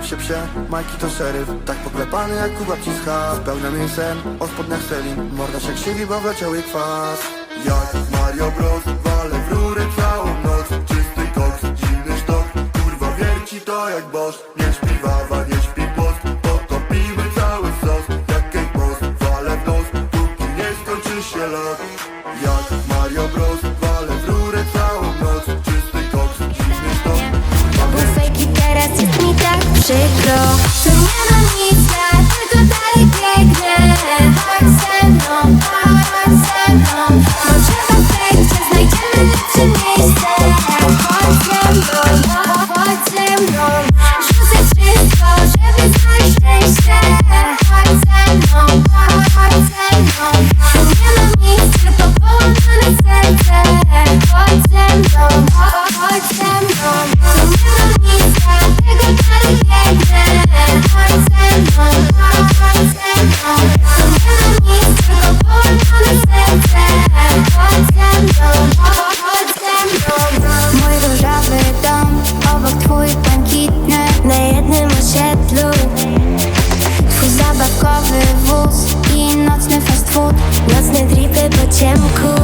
psie psie Majki to szeryf Tak poklepany jak Kuba Ciska Pełna mięsem O spodniach selin Morda się krzywi, bo wleciał jej kwas. Jak Mario Bros Wale w rurę całą noc. Czysty koks, zimny sztok. Kurwa wierci to jak boss. Nie śpi wawa, nie śpi głos Potopimy cały sos. Jak Kate Moss Wale w nos. Póki nie skończy się lot mi tak przykro Tu nie 多么艰苦。